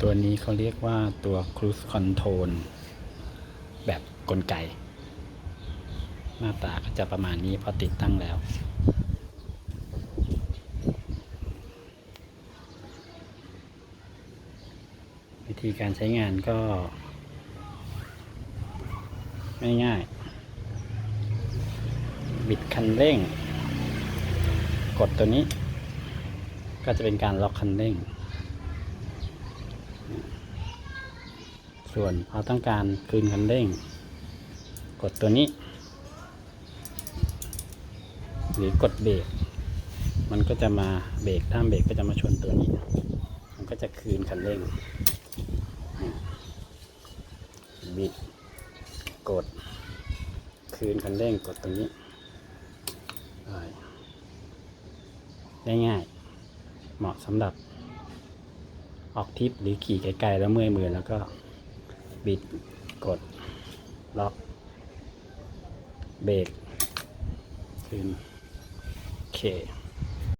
ตัวนี้เขาเรียกว่าตัว Cruise Control แบบกลไก หน้าตาก็จะประมาณนี้พอติดตั้งแล้ว วิธีการใช้งานก็ ง่ายๆ บิดคันเร่ง กดตัวนี้ ก็จะเป็นการล็อกคันเร่ง ส่วนพอต้องการคืนคันเร่ง กดตัวนี้ หรือกดเบรกมันก็จะมาเบรกถ้ามเบรกก็จะมาชนตัวนี้ มันก็จะคืนคันเร่งบิด กด คืนคันเร่งกดตรงนี้ได้ได้ง่าย เหมาะสำหรับออกทริปหรือขี่ไกลๆแล้วเมื่อยมือแล้วก็ บิดกด ล็อก เบรกคืนโอเค